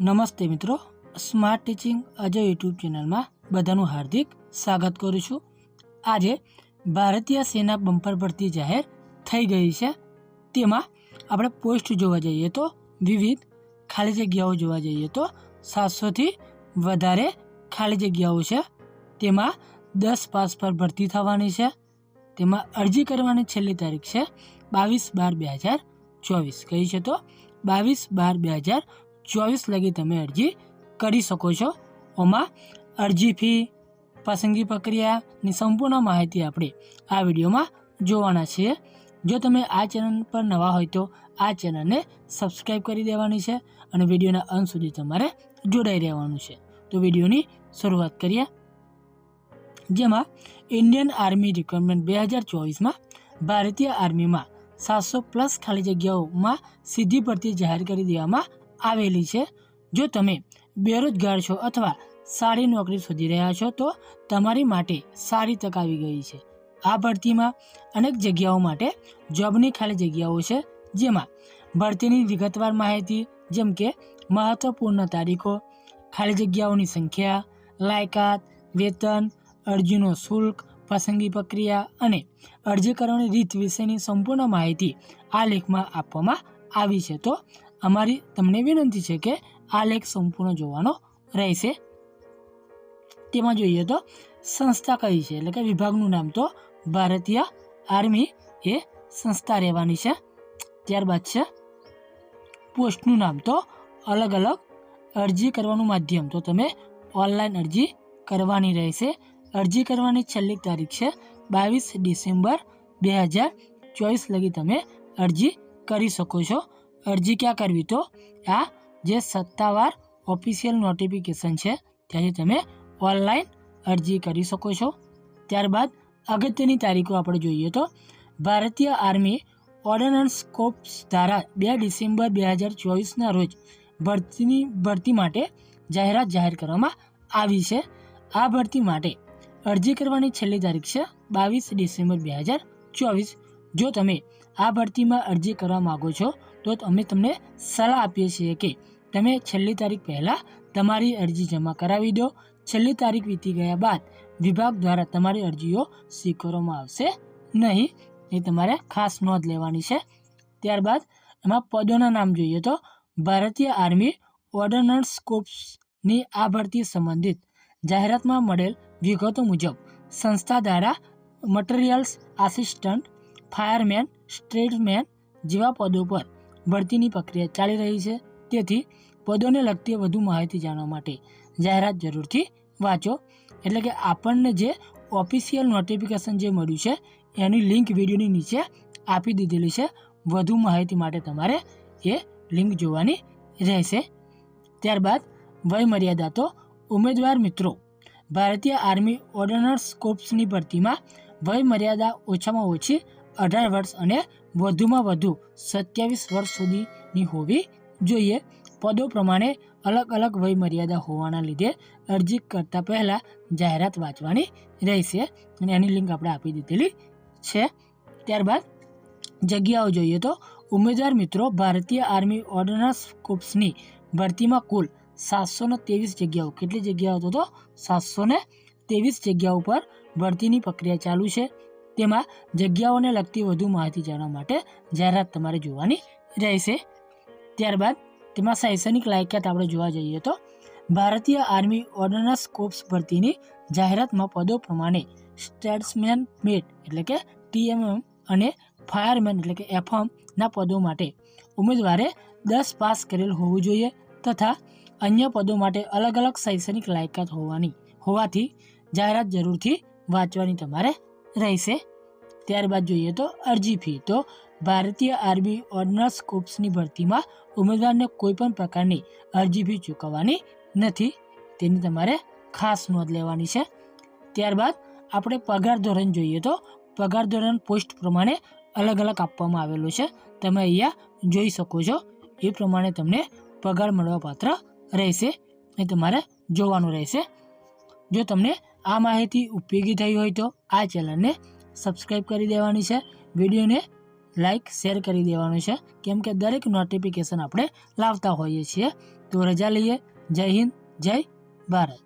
નમસ્તે મિત્રો. Smart teaching Ajay YouTube ચેનલમાં બધાનું હાર્દિક સ્વાગત કરું છું. આજે ભારતીય સેના બમ્પર ભરતી જાહેર થઈ ગઈ છે. તેમાં આપણે પોસ્ટ જોવા જઈએ તો વિવિધ ખાલી જગ્યાઓ જોવા જઈએ તો સાતસોથી વધારે ખાલી જગ્યાઓ છે. તેમાં દસ પાસ પર ભરતી થવાની છે. તેમાં અરજી કરવાની છેલ્લી તારીખ છે બાવીસ બાર બે હજાર ચોવીસ. કઈ છે તો બાવીસ બાર બે હજાર ચોવીસ લગી તમે અરજી કરી શકો છો. ઓમાં, અરજી ફી, પસંદગી પ્રક્રિયાની સંપૂર્ણ માહિતી આપણે આ વિડીયોમાં જોવાના છીએ. જો તમે આ ચેનલ પર નવા હોય તો આ ચેનલને સબસ્ક્રાઈબ કરી દેવાની છે અને વિડીયોના અંત સુધી તમારે જોડાઈ રહેવાનું છે. તો વિડીયોની શરૂઆત કરીએ. જેમાં ઇન્ડિયન આર્મી રિક્વાયરમેન્ટ બે હજાર ચોવીસમાં ભારતીય આર્મીમાં સાતસો પ્લસ ખાલી જગ્યાઓમાં સીધી ભરતી જાહેર કરી દેવામાં આવેલી છે. જો તમે બેરોજગાર છો અથવા સારી નોકરી શોધી રહ્યા છો, તો તમારી માટે સારી તક આવી ગઈ છે. આ ભરતીમાં અનેક જગ્યાઓ માટે જોબની ખાલી જગ્યાઓ છે, જેમાં ભરતીની વિગતવાર માહિતી, જેમ કે મહત્વપૂર્ણ તારીખો, ખાલી જગ્યાઓની સંખ્યા, લાયકાત, વેતન, અરજીનો શુલ્ક, પસંદગી પ્રક્રિયા અને અરજી કરવાની રીત વિશેની સંપૂર્ણ માહિતી આ લેખમાં આપવામાં આવી છે. તો અમારી તમને વિનંતી છે કે આ લેખ સંપૂર્ણ જોવાનો રહેશે. તેમાં જોઈએ તો સંસ્થા કઈ છે? એટલે કે વિભાગનું નામ તો ભારતીય આર્મી એ સંસ્થા રહેવાની છે. ત્યારબાદ છે પોસ્ટનું નામ તો અલગ અલગ અરજી કરવાનું માધ્યમ. તો તમે ઓનલાઈન અરજી કરવાની રહેશે. અરજી કરવાની છેલ્લી તારીખ છે બાવીસ ડિસેમ્બર બે હજાર ચોવીસ લગી તમે અરજી કરી શકો છો. અરજી ક્યાં કરવી તો? આ જે સત્તાવાર ઓફિશિયલ નોટિફિકેશન છે, ત્યાંથી તમે ઓનલાઈન અરજી કરી શકો છો. ત્યારબાદ અગત્યની તારીખો આપણે જોઈએ તો, ભારતીય આર્મી ઓર્ડનન્સ કોપ્સ ધારા બે ડિસેમ્બર બે હજાર ચોવીસના રોજ ભરતીની, ભરતી માટે જાહેરાત જાહેર કરવામાં આવી છે. આ ભરતી માટે અરજી કરવાની છેલ્લી તારીખ છે બાવીસ ડિસેમ્બર બે હજાર ચોવીસ. જો તમે આ ભરતીમાં અરજી કરવા માગો છો તો અમે તમને સલાહ આપીએ છીએ કે તમે છેલ્લી તારીખ પહેલાં તમારી અરજી જમા કરાવી દો. છેલ્લી તારીખ વીતી ગયા બાદ વિભાગ દ્વારા તમારી અરજીઓ સ્વીકારવામાં આવશે નહીં. એ તમારે ખાસ નોંધ લેવાની છે. ત્યારબાદ એમાં પદોના નામ જોઈએ તો ભારતીય આર્મી ઓર્ડનન્સ કોપ્સની આ ભરતી સંબંધિત જાહેરાતમાં મળેલ વિગતો મુજબ સંસ્થા દ્વારા મટીરિયલ્સ આસિસ્ટન્ટ, ફાયરમેન, સ્ટ્રીટમેન જેવા પદો પર ભરતીની પ્રક્રિયા ચાલી રહી છે. તેથી પદોને લગતી વધુ માહિતી જાણવા માટે જાહેરાત જરૂરથી વાંચો. એટલે કે આપણને જે ઓફિશિયલ નોટિફિકેશન જે મળ્યું છે, એની લિંક વિડીયોની નીચે આપી દીધેલી છે. વધુ માહિતી માટે તમારે એ લિંક જોવાની રહેશે. ત્યારબાદ વય મર્યાદા તો ઉમેદવાર મિત્રો, ભારતીય આર્મી ઓર્ડનર્સ કોર્પ્સની ભરતીમાં વય મર્યાદા ઓછામાં ઓછી અઢાર વર્ષ અને વધુમાં વધુ સત્યાવીસ વર્ષ સુધીની હોવી જોઈએ. પદો પ્રમાણે અલગ અલગ વય મર્યાદા હોવાના લીધે અરજી કરતાં પહેલાં જાહેરાત વાંચવાની રહેશે. અને એની લિંક આપણે આપી દીધેલી છે. ત્યારબાદ જગ્યાઓ જોઈએ તો ઉમેદવાર મિત્રો ભારતીય આર્મી ઓર્ડનન્સ કોપ્સની ભરતીમાં કુલ સાતસો ને ત્રેવીસ જગ્યાઓ. કેટલી જગ્યાઓ તો તો સાતસો ને ત્રેવીસ જગ્યાઓ પર ભરતીની પ્રક્રિયા ચાલુ છે. તેમાં જગ્યાઓને લગતી વધુ માહિતી જાણવા માટે જાહેરાત તમારે જોવાની રહેશે. ત્યારબાદ તેમાં શૈક્ષણિક લાયકાત આપણે જોવા જઈએ તો ભારતીય આર્મી ઓર્ડનન્સ કોર્પ્સ ભરતીની જાહેરાતમાં પદો પ્રમાણે સ્ટેટ્સમેન મેટ એટલે કે ટીએમએમ અને ફાયરમેન એટલે કે એફએમના પદો માટે ઉમેદવારે દસ પાસ કરેલ હોવું જોઈએ તથા અન્ય પદો માટે અલગ અલગ શૈક્ષણિક લાયકાત હોવાની હોવાથી જાહેરાત જરૂરથી વાંચવાની તમારે રહેશે. ત્યારબાદ જોઈએ તો અરજી ફી. તો ભારતીય આર્મી ઓર્ડનર્સ કોર્પ્સની ભરતીમાં ઉમેદવારને કોઈપણ પ્રકારની અરજી ફી ચૂકવવાની નથી. તેની તમારે ખાસ નોંધ લેવાની છે. ત્યારબાદ આપણે પગાર ધોરણ જોઈએ તો પગાર ધોરણ પોસ્ટ પ્રમાણે અલગ અલગ આપવામાં આવેલું છે. તમે અહીંયા જોઈ શકો છો. એ પ્રમાણે તમને પગાર મળવાપાત્ર રહેશે એ તમારે જોવાનું રહેશે. જો તમને આ માહિતી ઉપયોગી થઈ હોય તો આ ચેનલને સબસ્ક્રાઈબ કરી દેવાની છે. વિડીયોને લાઈક શેર કરી દેવાનું છે. કેમ કે દરેક નોટિફિકેશન આપણે લાવતા હોઈએ છીએ. તો રજા લઈએ. જય હિન્દ, જય ભારત.